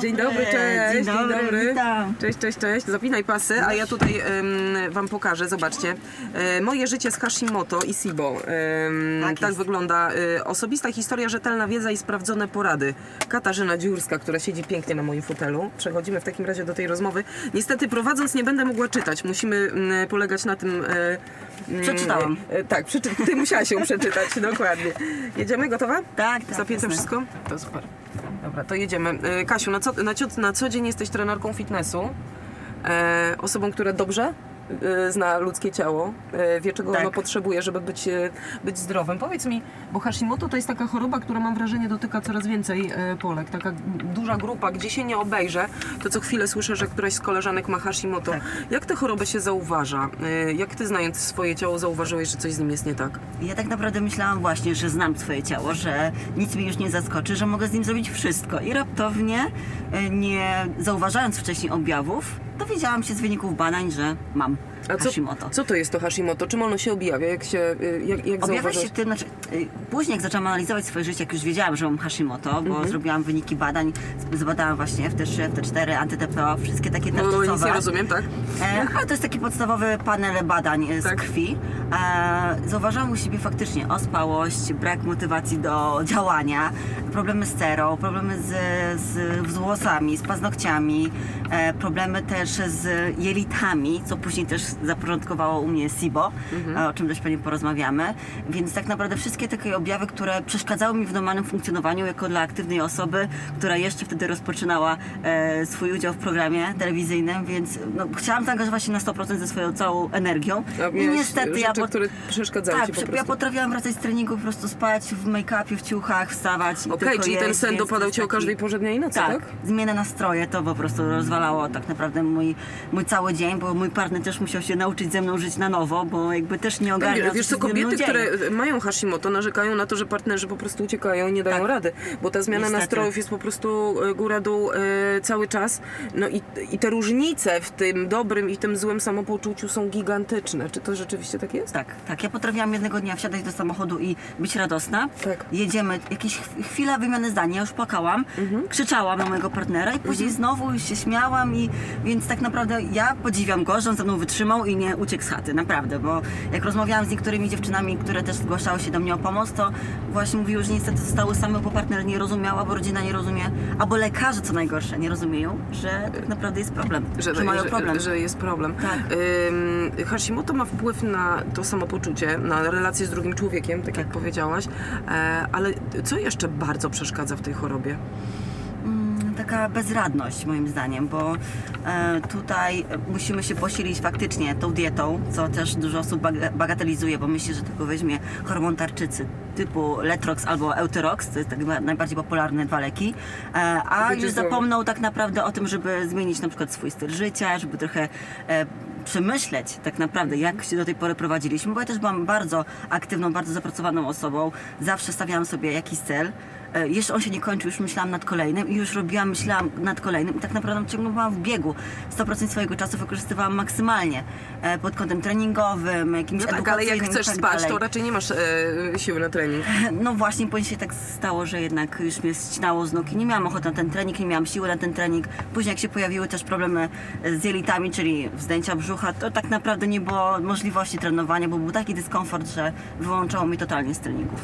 Dzień dobry, cześć. Dzień dobry, witam. Cześć, cześć, cześć. Zapinaj pasy, a ja tutaj em, Wam pokażę, zobaczcie. E, moje życie z Hashimoto i SIBO. Em, Tak tak jest. wygląda e, osobista historia, rzetelna wiedza i sprawdzone porady. Katarzyna Dziurska, która siedzi pięknie na moim fotelu. Przechodzimy w takim razie do tej rozmowy. Niestety prowadząc nie będę mogła czytać. Musimy mm, polegać na tym... e, mm, Przeczytałam. e, tak, przeczy ty musiałaś ją przeczytać, dokładnie. Jedziemy, gotowa? Tak, tak, Zapięte jasne. wszystko? To super. Dobra, to jedziemy. E, Kasiu, na co, na, cio, na co dzień jesteś trenerką fitnessu, e, osobą, która dobrze zna ludzkie ciało, e, wie czego Tak. ono potrzebuje, żeby być, e, być zdrowym. Powiedz mi, bo Hashimoto to jest taka choroba, która mam wrażenie dotyka coraz więcej Polek. Taka duża grupa, gdzie się nie obejrzę, to co chwilę słyszę, że któraś z koleżanek ma Hashimoto. Tak. Jak tę chorobę się zauważa? Jak ty znając swoje ciało zauważyłeś, że coś z nim jest nie tak? Ja tak naprawdę myślałam właśnie, że znam swoje ciało, że nic mnie już nie zaskoczy, że mogę z nim zrobić wszystko. I raptownie, nie zauważając wcześniej objawów, dowiedziałam się z wyników badań, że mam co, Hashimoto. co to jest to Hashimoto? Czym ono się objawia? Jak się, y, jak, jak Objawia się tym, znaczy, y, później jak zaczęłam analizować swoje życie, jak już wiedziałam, że mam Hashimoto, bo Mhm. zrobiłam wyniki badań, zbadałam właśnie FT3, FT4, anty-TPO, wszystkie takie No, nic tarczycowe. nie rozumiem, tak? E, ale to jest taki podstawowy panel badań e, z Tak. krwi. E, zauważyłam u siebie faktycznie ospałość, brak motywacji do działania, problemy z cerą, problemy z, z, z włosami, z paznokciami, e, problemy też z jelitami, co później też zaporządkowało u mnie SIBO, e, o czym też pewnie porozmawiamy. Więc tak naprawdę wszystkie takie objawy, które przeszkadzały mi w normalnym funkcjonowaniu jako dla aktywnej osoby, która jeszcze wtedy rozpoczynała e, swój udział w programie telewizyjnym, więc no, chciałam zaangażować się na 100% ze swoją całą energią. A I niestety rzeczy, ja... po- które przeszkadzają tak, po ja potrafiłam wracać z treningu, po prostu spać w make-upie, w ciuchach, wstawać Okej, tylko czyli ten jeść, sen więc to dopadał jest ci o każdej porze dnia i nocy, tak? tak, zmiana nastroje to po prostu rozwalało tak naprawdę mój, mój cały dzień, bo mój partner też musiał się nauczyć ze mną żyć na nowo, bo jakby też nie ogarniał, Wiesz, wiesz się co, kobiety, które mają Hashimoto narzekają na to, że partnerzy po prostu uciekają i nie dają Tak. rady, bo ta zmiana Niestety. nastrojów jest po prostu e, góra-dół e, cały czas. No i, i te różnice w tym dobrym i tym złym samopoczuciu są gigantyczne. Czy to rzeczywiście tak jest? Tak, tak. Ja potrafiłam jednego dnia wsiadać do samochodu i być radosna. Tak. Jedziemy, jakieś chw- chwila wymiany zdania, ja już płakałam, Mhm. krzyczałam na mojego partnera i później znowu już się śmiałam i więc tak naprawdę ja podziwiam go, że on ze mną wytrzymał i nie uciekł z chaty, naprawdę, bo jak rozmawiałam z niektórymi dziewczynami, które też zgłaszały się do mnie o pomoc, to właśnie mówiły, że niestety zostały same, bo partner nie rozumiał, albo rodzina nie rozumie, albo lekarze, co najgorsze, nie rozumieją, że tak naprawdę jest problem, że, mają problem. Że, że jest problem. Tak. Ym, Hashimoto ma wpływ na to samopoczucie, na relacje z drugim człowiekiem, tak, jak powiedziałaś. E, ale co jeszcze bardzo przeszkadza w tej chorobie? Taka bezradność moim zdaniem, bo e, tutaj musimy się posilić faktycznie tą dietą, co też dużo osób bag- bagatelizuje, bo myśli, że tylko weźmie hormon tarczycy typu Letrox albo Euterox, to jest tak na- najbardziej popularne dwa leki, e, a już zapomną tak naprawdę o tym, żeby zmienić na przykład swój styl życia, żeby trochę e, przemyśleć tak naprawdę, jak się do tej pory prowadziliśmy, bo ja też byłam bardzo aktywną, bardzo zapracowaną osobą, zawsze stawiałam sobie jakiś cel, E, jeszcze on się nie kończył, już myślałam nad kolejnym i już robiłam, myślałam nad kolejnym i tak naprawdę ciągle byłam w biegu. 100% swojego czasu wykorzystywałam maksymalnie e, pod kątem treningowym, jakimś No tak, ale jak edukacyjnym i chcesz tak spać, dalej. to raczej nie masz e, siły na trening. No właśnie, później się tak stało, że jednak już mnie ścinało z nóg i nie miałam ochoty na ten trening, nie miałam siły na ten trening. Później jak się pojawiły też problemy z jelitami, czyli wzdęcia brzucha, to tak naprawdę nie było możliwości trenowania, bo był taki dyskomfort, że wyłączało mi totalnie z treningów.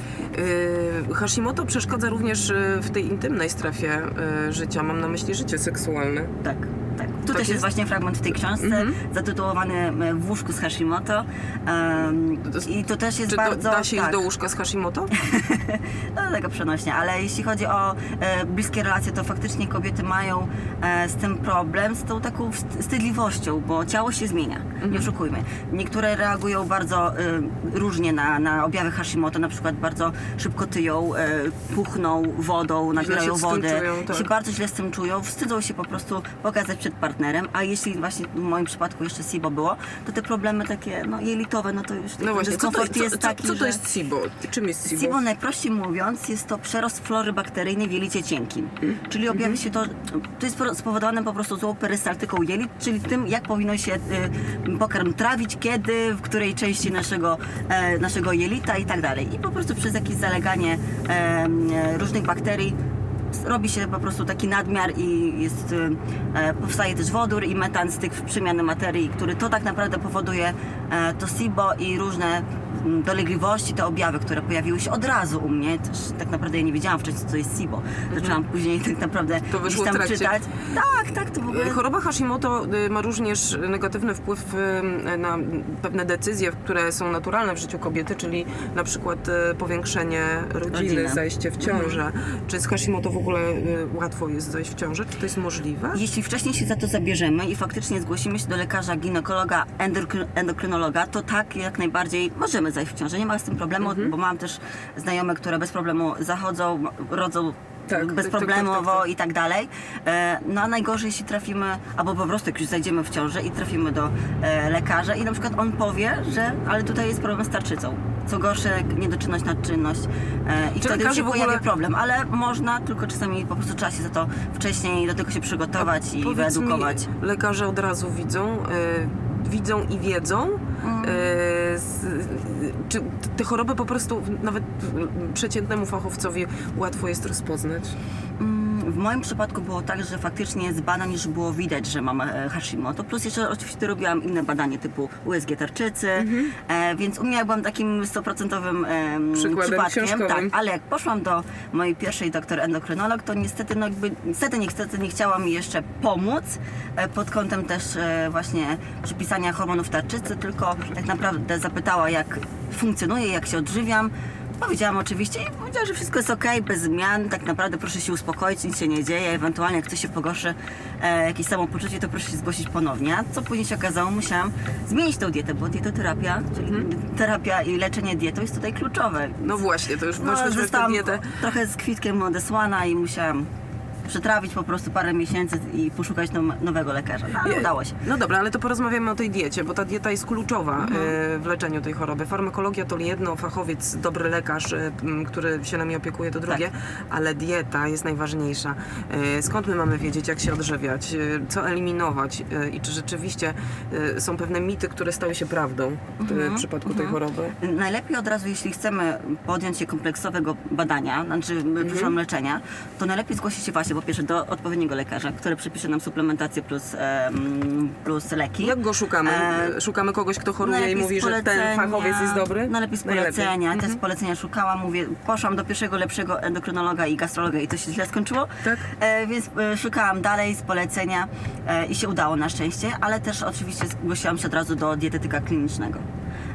E, Hashimoto przeszkadza również e, w tej intymnej strefie e, życia. Mam na myśli życie seksualne. Tak, tak. Tu Tak też jest? jest? właśnie fragment w tej książce, Mhm. zatytułowany e, W łóżku z Hashimoto. Um, I to też jest Czy bardzo... da się tak, iść do łóżka z Hashimoto? No tego przenośnie, ale jeśli chodzi o e, bliskie relacje, to faktycznie kobiety mają e, z tym problem, z tą taką wst- wstydliwością, bo ciało się zmienia, Mhm. nie oszukujmy. Niektóre reagują bardzo e, różnie na, na objawy Hashimoto, na przykład bardzo szybko tyją, e, puchną wodą, nabierają wody, czują, tak. się bardzo źle z tym czują, wstydzą się po prostu pokazać przed partnerem, a jeśli właśnie w moim przypadku jeszcze SIBO było, to te problemy takie no, jelitowe, no to już No ten właśnie, co to, dyskomfort co, jest co, taki, co to jest SIBO? Czym jest SIBO? SIBO najprościej mówiąc jest to przerost flory bakteryjnej w jelicie cienkim. Czyli objawia się to, to jest po- spowodowane po prostu złą perystaltyką jelit, czyli tym jak powinno się y, pokarm trawić, kiedy, w której części naszego, e, naszego jelita i tak dalej. I po prostu przez jakieś zaleganie e, e, różnych bakterii robi się po prostu taki nadmiar i jest, e, powstaje też wodór i metan z tych przemiany materii, który to tak naprawdę powoduje e, to SIBO i różne dolegliwości, te objawy, które pojawiły się od razu u mnie. Też tak naprawdę ja nie wiedziałam wcześniej, co to jest SIBO. Zaczęłam później tak naprawdę Mhm. To gdzieś tam czytać. Tak, tak, to w ogóle... Choroba Hashimoto y, ma również negatywny wpływ y, na pewne decyzje, które są naturalne w życiu kobiety, czyli na przykład y, powiększenie rodziny, Rodziny. zajście w ciążę. Czy z Hashimoto w ogóle łatwo jest zajść w ciążę? Czy to jest możliwe? Jeśli wcześniej się za to zabierzemy i faktycznie zgłosimy się do lekarza, ginekologa, endokry- endokrynologa, to tak jak najbardziej możemy zajść w ciążę. Nie ma z tym problemu, Mhm. bo mam też znajome, które bez problemu zachodzą, rodzą Tak, tak, tak, bezproblemowo tak, tak. i tak dalej. E, No a najgorzej, jeśli trafimy, albo po prostu jak już zajdziemy w ciążę i trafimy do e, lekarza i na przykład on powie, że ale tutaj jest problem z tarczycą. Co gorsze, niedoczynność, nadczynność e, i Czy wtedy się ogóle- problem, ale można, tylko czasami po prostu trzeba się za to wcześniej do tego się przygotować i Powiedz wyedukować. Mi, lekarze od razu widzą, y, widzą i wiedzą, Mm. y, z, czy te choroby po prostu nawet przeciętnemu fachowcowi łatwo jest rozpoznać? W moim przypadku było tak, że faktycznie z badań już było widać, że mam e, Hashimoto, plus jeszcze oczywiście robiłam inne badanie typu USG tarczycy, e, więc u mnie ja byłam takim stoprocentowym em, Przykładem przypadkiem. Tak, ale jak poszłam do mojej pierwszej doktor endokrynolog, to niestety, no jakby, niestety, niestety nie chciała mi jeszcze pomóc e, pod kątem też e, właśnie przypisania hormonów tarczycy, tylko tak naprawdę zapytała, jak funkcjonuję, jak się odżywiam. Powiedziałam oczywiście i powiedziała, że wszystko jest ok, bez zmian, tak naprawdę proszę się uspokoić, nic się nie dzieje, ewentualnie jak coś się pogorszy, e, jakieś samopoczucie, to proszę się zgłosić ponownie. A Co później się okazało, musiałam zmienić tą dietę, bo dietoterapia, czyli terapia i leczenie dietą jest tutaj kluczowe. No właśnie, to już No, weszłyśmy w tę zostałam dietę. trochę z kwitkiem odesłana i musiałam przetrawić po prostu parę miesięcy i poszukać now- nowego lekarza. No, ale udało się. No dobra, ale to porozmawiamy o tej diecie, bo ta dieta jest kluczowa Mhm. e, w leczeniu tej choroby. Farmakologia to jedno, fachowiec, dobry lekarz, e, który się nami opiekuje, to drugie, Tak. ale dieta jest najważniejsza. E, Skąd my mamy wiedzieć, jak się odżywiać, co eliminować i czy rzeczywiście są pewne mity, które stały się prawdą w, Mhm, przypadku tej choroby? Najlepiej od razu, jeśli chcemy podjąć się kompleksowego badania, znaczy Mhm. leczenia, to najlepiej zgłosić się właśnie po pierwsze do odpowiedniego lekarza, który przepisze nam suplementację plus, em, plus leki. Jak go szukamy? E, Szukamy kogoś, kto choruje i Najlepiej mówi, że ten polecenia, fachowiec jest dobry? Najlepiej z polecenia. Ja też z polecenia szukałam, mówię, poszłam do pierwszego lepszego endokrynologa i gastrologa i to się źle skończyło. Tak. E, więc e, szukałam dalej z polecenia e, i się udało na szczęście, ale też oczywiście zgłosiłam się od razu do dietetyka klinicznego.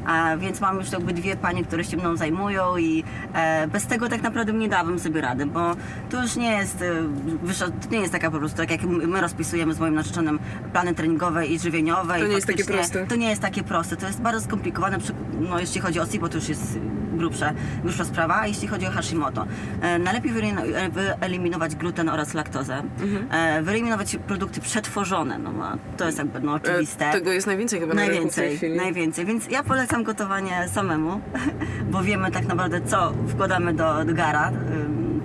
A więc mam już jakby dwie panie, które się mną zajmują i e, bez tego tak naprawdę nie dałabym sobie rady, bo to już nie jest, e, to nie jest taka po prostu, tak jak my rozpisujemy z moim narzeczonym plany treningowe i żywieniowe. To i nie jest takie proste. To nie jest takie proste, to jest bardzo skomplikowane, no, jeśli chodzi o SIBO to już jest grubsze, grubsza sprawa, a jeśli chodzi o Hashimoto. E, najlepiej e, wyeliminować gluten oraz laktozę, Mhm. e, wyeliminować produkty przetworzone, no, to jest jakby no, oczywiste. E, Tego jest najwięcej chyba na rynku w tej Najwięcej, chwili. najwięcej. Więc ja polecam gotowanie samemu, bo wiemy tak naprawdę, co wkładamy do, do gara,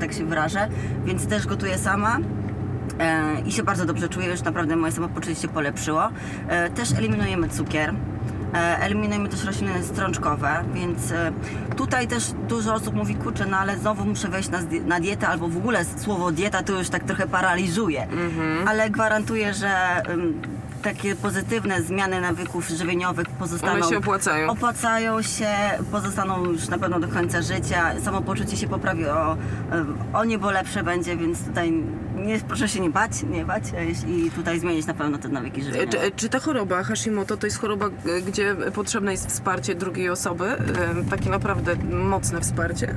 tak się wyrażę. Więc też gotuję sama. I się bardzo dobrze czuję, już naprawdę moje samopoczucie się polepszyło. Też eliminujemy cukier. E, Eliminujemy też rośliny strączkowe, więc e, tutaj też dużo osób mówi, kurczę, no ale znowu muszę wejść na, na dietę, albo w ogóle słowo dieta to już tak trochę paraliżuje. Mhm. Ale gwarantuję, że takie pozytywne zmiany nawyków żywieniowych pozostaną. One się opłacają. Opłacają się, pozostaną już na pewno do końca życia. Samopoczucie się poprawi o, o niebo lepsze będzie, więc tutaj nie, proszę się nie bać, nie bać e, i tutaj zmienić na pewno te nawyki E, żywieniowe. Czy, czy ta choroba Hashimoto to jest choroba, e, gdzie potrzebne jest wsparcie drugiej osoby? E, Takie naprawdę mocne wsparcie?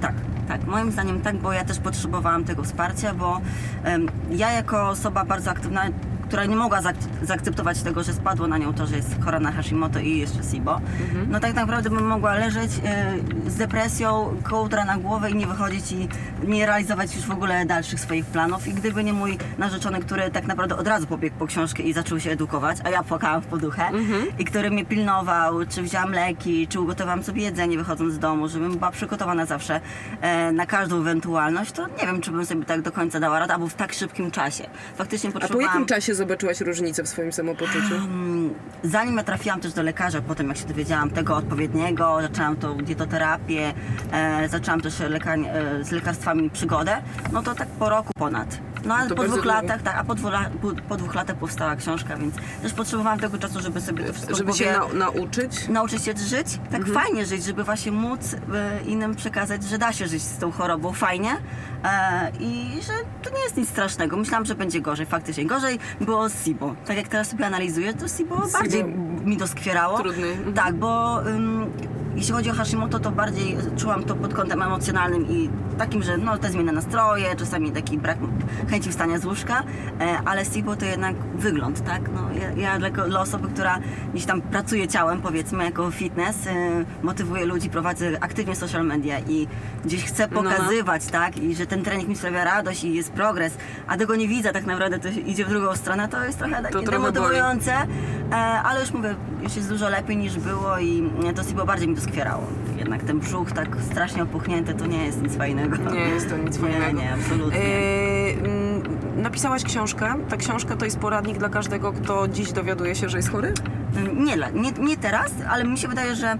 Tak, tak, moim zdaniem tak, bo ja też potrzebowałam tego wsparcia, bo em, ja jako osoba bardzo aktywna, która nie mogła zaak- zaakceptować tego, że spadło na nią to, że jest chora na Hashimoto i jeszcze SIBO, no tak naprawdę bym mogła leżeć e, z depresją, kołdra na głowę i nie wychodzić i nie realizować już w ogóle dalszych swoich planów. I gdyby nie mój narzeczony, który tak naprawdę od razu pobiegł po książkę i zaczął się edukować, a ja płakałam w poduchę i który mnie pilnował, czy wzięłam leki, czy ugotowałam sobie jedzenie wychodząc z domu, żebym była przygotowana zawsze e, na każdą ewentualność, to nie wiem, czy bym sobie tak do końca dała radę, albo w tak szybkim czasie. Faktycznie A po potrzebowałam... jakim czasie zobaczyłaś różnicę w swoim samopoczuciu? Zanim ja trafiłam też do lekarza, potem jak się dowiedziałam tego odpowiedniego, zaczęłam tą dietoterapię, e, zaczęłam też e, z lekarstwami przygodę, no to tak po roku ponad. No a To po bardzo dwóch latach, tak, a po, po, po dwóch latach powstała książka, więc też potrzebowałam tego czasu, żeby sobie to wszystko w Żeby się głowie- na, nauczyć? nauczyć się żyć, tak Mhm. fajnie żyć, żeby właśnie móc e, innym przekazać, że da się żyć z tą chorobą fajnie e, i że to nie jest nic strasznego. Myślałam, że będzie gorzej, faktycznie. Gorzej było z SIBO. Tak jak teraz sobie analizuję, to SIBO SIBO bardziej mi doskwierało. trudny. Mhm. Tak, bo ym, jeśli chodzi o Hashimoto, to bardziej czułam to pod kątem emocjonalnym i takim, że no, te zmienne nastroje, czasami taki brak chęci wstania z łóżka, e, ale SIBO to jednak wygląd, tak? No, ja, ja dla, osoby, która gdzieś tam pracuje ciałem, powiedzmy, jako fitness, e, motywuję ludzi, prowadzę aktywnie social media i gdzieś chcę No, no. pokazywać, tak? I że ten trening mi sprawia radość i jest progres, a tego nie widzę tak naprawdę, to idzie w drugą stronę, to jest trochę takie trochę boli. E, ale już mówię, już jest dużo lepiej niż było i to SIBO bardziej mi doskwierało. Jednak ten brzuch tak strasznie opuchnięty to nie jest nic fajnego. Nie jest to nic fajnego. Nie, nie, absolutnie. Mm, napisałaś książkę. Ta książka to jest poradnik dla każdego, kto dziś dowiaduje się, że jest chory? Nie, dla- nie, nie teraz, ale mi się wydaje, że e,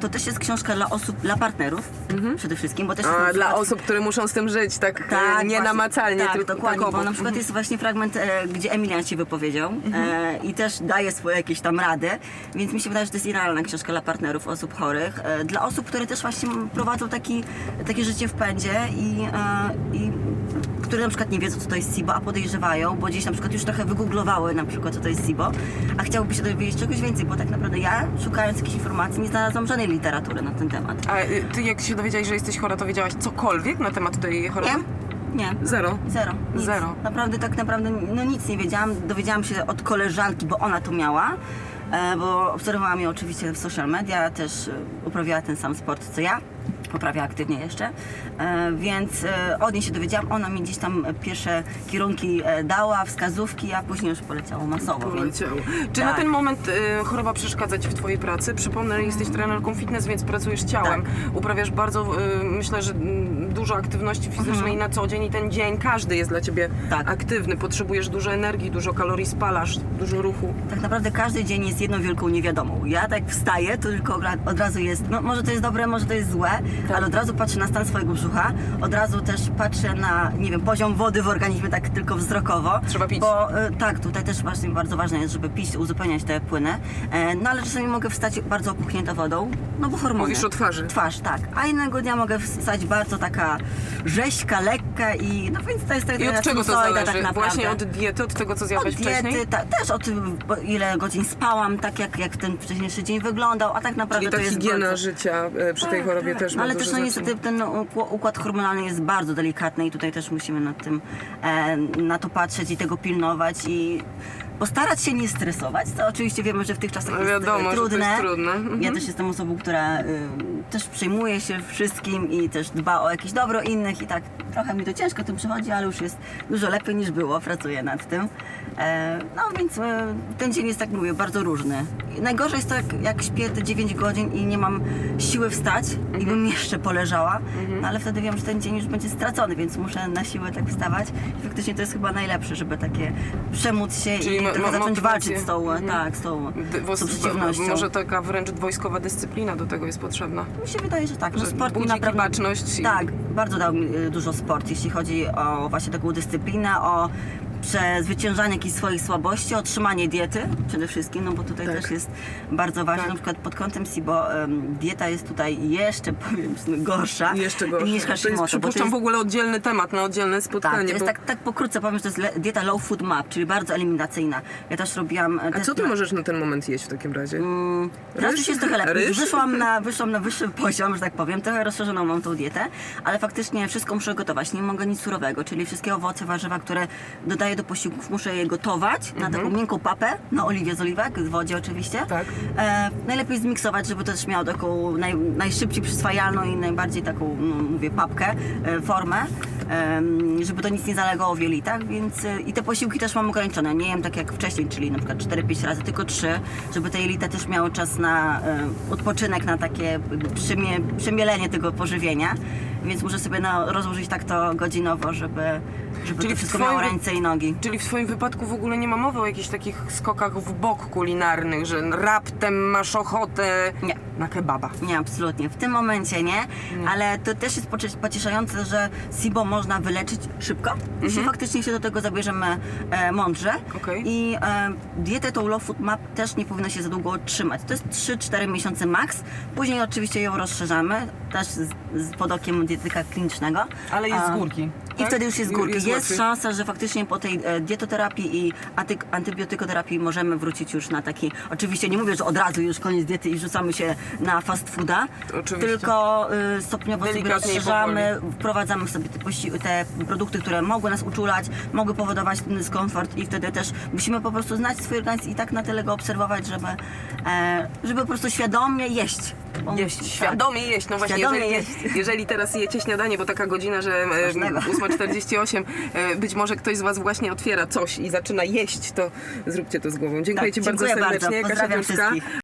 to też jest książka dla osób, dla partnerów przede wszystkim, bo też jest Mhm. A, dla przykład- osób, które muszą z tym żyć, tak, Tak, tak właśnie. nienamacalnie, tak, tylko dokładnie, takowo. bo na przykład jest właśnie fragment, e, gdzie Emilian się wypowiedział e, i też daje swoje jakieś tam rady, więc mi się wydaje, że to jest idealna książka dla partnerów, osób chorych, e, dla osób, które też właśnie prowadzą taki, takie życie w pędzie i, e, i które na przykład nie wiedzą, co to jest SIBO, a podejrzewają, bo gdzieś na przykład już trochę wygooglowały na przykład, co to jest SIBO, a chciałyby się dowiedzieć czegoś więcej, bo tak naprawdę ja, szukając jakichś informacji, nie znalazłam żadnej literatury na ten temat. A y, ty jak się dowiedziałaś, że jesteś chora, to wiedziałaś cokolwiek na temat tej choroby? Nie? Nie. Zero. Zero. Nic. Zero. Naprawdę tak naprawdę no nic nie wiedziałam. Dowiedziałam się od koleżanki, bo ona to miała. E, bo obserwowałam ją oczywiście w social media, też e, uprawiała ten sam sport co ja. Poprawia aktywnie jeszcze, e, więc e, od niej się dowiedziałam. Ona mi gdzieś tam pierwsze kierunki e, dała, wskazówki, a później już poleciało masowo. Więc, Poleciało. Czy Tak. na ten moment y, choroba przeszkadza Ci w Twojej pracy? Przypomnę, jesteś trenerką fitness, więc pracujesz ciałem. Tak. Uprawiasz bardzo, y, myślę, że dużo aktywności fizycznej na co dzień i ten dzień każdy jest dla Ciebie Mhm. Tak. aktywny. Potrzebujesz dużo energii, dużo kalorii spalasz, dużo ruchu. tak naprawdę każdy dzień jest jedną wielką niewiadomą. Ja tak wstaję, to tylko ra- od razu jest, no może to jest dobre, może to jest złe, Tak. ale od razu patrzę na stan swojego brzucha, od razu też patrzę na, nie wiem, poziom wody w organizmie tak tylko wzrokowo. Trzeba pić. Bo e, tak, tutaj też właśnie bardzo ważne jest, żeby pić, uzupełniać te płyny. E, no ale czasami mogę wstać bardzo opuchnięta wodą, no bo hormony. Mówisz o twarzy. Twarz, tak. A innego dnia mogę wstać bardzo taka rzeźka, lekka i no więc to jest taka I od czego to sinusoida zależy? tak naprawdę. Właśnie od diety, od tego, co Od zjadłeś wcześniej? diety, ta, też od bo ile godzin spałam, tak jak, jak ten wcześniejszy dzień wyglądał, a tak naprawdę Czyli ta to jest higiena bardzo... życia e, przy tej chorobie też ma No, Ale też no niestety ten ukł- układ hormonalny jest bardzo delikatny i tutaj też musimy nad tym, e, na to patrzeć i tego pilnować i postarać się nie stresować, to oczywiście wiemy, że w tych czasach No jest wiadomo, e, że to trudne. jest trudne. Mhm. Ja też jestem osobą, która y, też przejmuje się wszystkim i też dba o jakieś dobro innych i tak trochę mi to ciężko tym przychodzi, ale już jest dużo lepiej niż było, pracuję nad tym. E, no więc e, ten dzień jest, tak mówię, bardzo różny. I najgorzej jest to, jak, jak śpię te 9 godzin i nie mam siły wstać i bym jeszcze poleżała, no, ale wtedy wiem, że ten dzień już będzie stracony, więc muszę na siłę tak wstawać. I faktycznie to jest chyba najlepsze, żeby takie przemóc się Czyli i mo- trochę mo- zacząć walczyć z tą, Mhm. tak, z tą, D- z tą przeciwnością. Może taka wręcz wojskowa dyscyplina do tego jest potrzebna. Mi się wydaje, że tak, że Że sport mi naprawdę... baczność i- Tak, bardzo dał mi y, dużo sport, jeśli chodzi o właśnie taką dyscyplinę, o przezwyciężanie jakichś swoich słabości, o trzymanie diety przede wszystkim, no bo tutaj Tak. też jest bardzo ważne, Tak. na przykład pod kątem SIBO em, dieta jest tutaj jeszcze, powiem, gorsza Jeszcze gorzej. niż to jest, Hashimoto, to jest w ogóle oddzielny temat na oddzielne tak, spotkanie. to jest bo... tak, tak pokrótce powiem, że to jest le- dieta low food map, czyli bardzo eliminacyjna. Ja też robiłam e, A co ty na- możesz na ten moment jeść w takim razie? Mm, Teraz już jest trochę lepiej. Ryż? Wyszłam na, wyszłam na wyższy poziom, że tak powiem. Trochę rozszerzoną mam tą dietę, ale faktycznie wszystko muszę gotować. Nie mogę nic surowego, czyli wszystkie owoce, warzywa, które dodaję do posiłków, muszę je gotować na taką miękką papę, na oliwie z oliwek, w wodzie oczywiście. Tak. E, najlepiej zmiksować, żeby to też miało taką naj, najszybciej przyswajalną i najbardziej taką, no, mówię, papkę, e, formę, żeby to nic nie zalegało w jelitach, więc e, i te posiłki też mam ograniczone. Nie jem tak jak wcześniej, czyli na przykład 4-5 razy, tylko 3, żeby te jelita też miały czas na e, odpoczynek, na takie jakby przemie, przemielenie tego pożywienia. więc muszę sobie na, rozłożyć tak to godzinowo, żeby, żeby Czyli to wszystko twoim miało ręce i nogi. Czyli w Twoim wypadku w ogóle nie ma mowy o jakichś takich skokach w bok kulinarnych, że raptem masz ochotę Nie. na kebaba. Nie, absolutnie. W tym momencie nie, ale to też jest pocie- pocieszające, że SIBO można wyleczyć szybko, jeśli faktycznie się do tego zabierzemy e, mądrze. Okej. I e, dietę tą Low Food Map też nie powinno się za długo trzymać. To jest 3-4 miesiące max. Później oczywiście ją rozszerzamy, też z, z pod okiem dietyka klinicznego. Ale jest z górki. I tak? wtedy już jest z górki. Jest, łatwiej. szansa, że faktycznie po tej e, dietoterapii i anty, antybiotykoterapii możemy wrócić już na taki, oczywiście nie mówię, że od razu już koniec diety i rzucamy się na fast fooda, Oczywiście. tylko y, stopniowo sobie Delikatnie i rozszerzamy, wprowadzamy sobie te, posi- te produkty, które mogły nas uczulać, mogły powodować ten dyskomfort i wtedy też musimy po prostu znać swój organizm i tak na tyle go obserwować, żeby, e, żeby po prostu świadomie jeść. Jeść, tak. świadomie jeść. No właśnie, Świadomie jeżeli, jeść. jeżeli teraz jecie śniadanie, bo taka godzina, że e, Ważnego. 8.48, e, być może ktoś z Was właśnie otwiera coś i zaczyna jeść, to zróbcie to z głową. Dziękuję Tak, Ci bardzo dziękuję bardzo. serdecznie. Kasia.